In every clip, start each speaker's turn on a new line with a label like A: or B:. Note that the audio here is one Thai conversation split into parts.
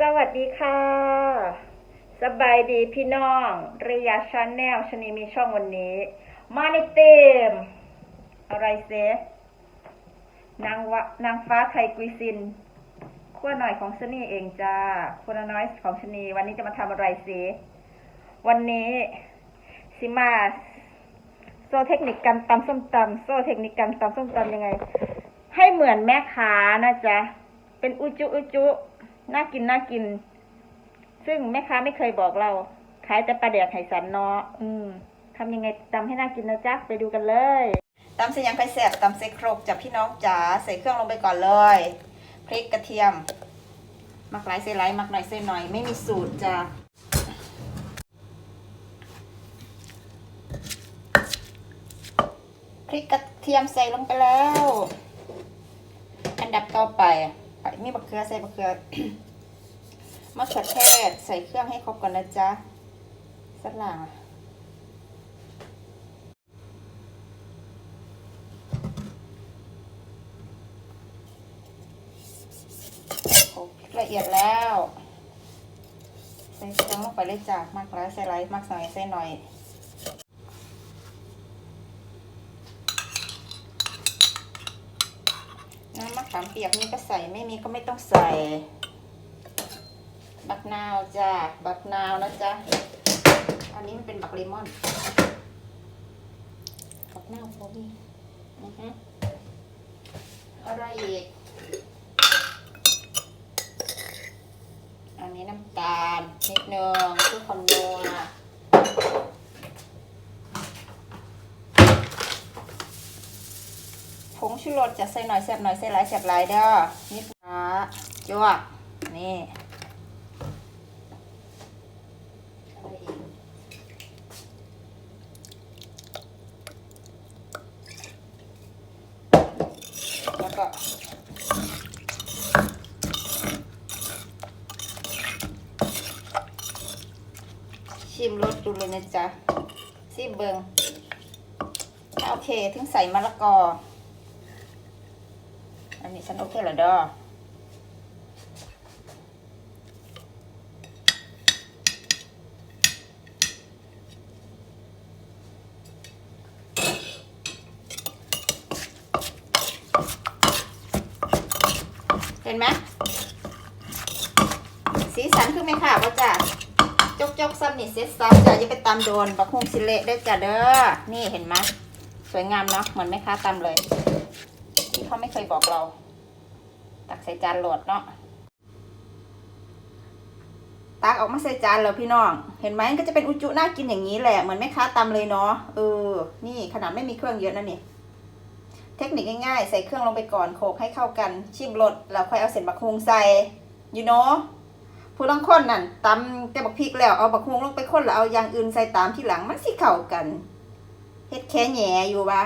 A: สวัสดีค่ะ สบายดีพี่น้องเรียชาแนลชนีมีช่องวันนี้ มาในเต็ม อะไรเซนางวะนางฟ้าไทยกุยซินขั้วหน่อยของชนีเองจ้าขั้วน้อยของชนีวันนี้จะมาทำอะไรเซวันนี้สิมาโซ่เทคนิคการตำส้มตำโซ่เทคนิคการตำส้มตำยังไง ให้เหมือนแม่ค้านะจ๊ะเป็นอุจุอุจุ น่ากินน่ากิน ซึ่งแม่ค้าไม่เคยบอกเรา ขายแต่ปลาแดกไห่สันเนาะอืมทำยังไงตำให้น่ากินนะจ๊ะไปดูกันเลยตำเสยังไข่แสบตำใส่โครกจับพี่น้องจ๋าใส่เครื่องลงไปก่อนเลยพริกกระเทียมมักหลายใส่หลายมักหน่อยใส่หน่อยไม่มีสูตรจ้ะพริกกระเทียมใส่ลงไปแล้ว อันดับต่อไป ไปมีบักเขือใส่บักเขือมะเขือเทศใส่เครื่องให้ครบก่อนนะจ๊ะสลังโขลกพริกละเอียดแล้ว ใส่เครื่องลงไปเลยจ้ะมากแล้วใส่ไรมากหน่อยใส่หน่อย น้ำ มะขามเปียกนี่ก็ใส่ไม่มีก็ไม่ต้องใส่ บักนาวจ้ะบักนาวนะจ๊ะอันนี้มันเป็นบักเลมอนบักนาวโฟบีอือฮึอะไรอีกอันนี้น้ำตาลนิดนึงเพื่อความนัว ผง ชูรสจะใส่หน่อยแซ่บหน่อยใส่หลายแซ่บหลายเด้อนิดนะจวกนี่แล้วก็ชิมรสดูเลยนะจ๊ะซิเบิงโอเค ถึงใส่มะละกอ อันนี้ฉันโอเคแล้วเด้อเห็นไหมสีสันคือไหมค่ะว่าจ้ะจกจกซ้ำนี่เซ็ตซ้ำจ้ะอย่าไปตำโดนบักฮุงสิเละได้จ้ะเด้อ นี่เห็นไหมสวยงามเนาะ เหมือนแม่ค้าตำเลย ที่เขาไม่เคยบอกเรา ตักใส่จานโหลดเนาะตักออกมาใส่จานแล้วพี่น้อง เห็นไหมก็จะเป็นอุจุน่ากินอย่างนี้แหละเหมือนแม่ค้าตำเลยเนาะเออ นี่ขนาดไม่มีเครื่องเยอะนะนี่เทคนิคง่ายๆ ใส่เครื่องลงไปก่อนโขลกให้เข้ากัน ชิมรสแล้วค่อยเอาเส้นบักฮุงใส่ยูโนผู้ลังคนนั่นตำแต่บักพริกแล้วเอาบักฮุงลงไปคนแล้วเอาอย่างอื่นใส่ตามที่หลังมันสิเข้ากันเฮ็ดแค่แหน่อยู่วะ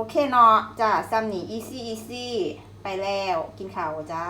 A: โอเคเนาะจ้าซัมนี่ easy easy ไปแล้วกินข้าวจ้า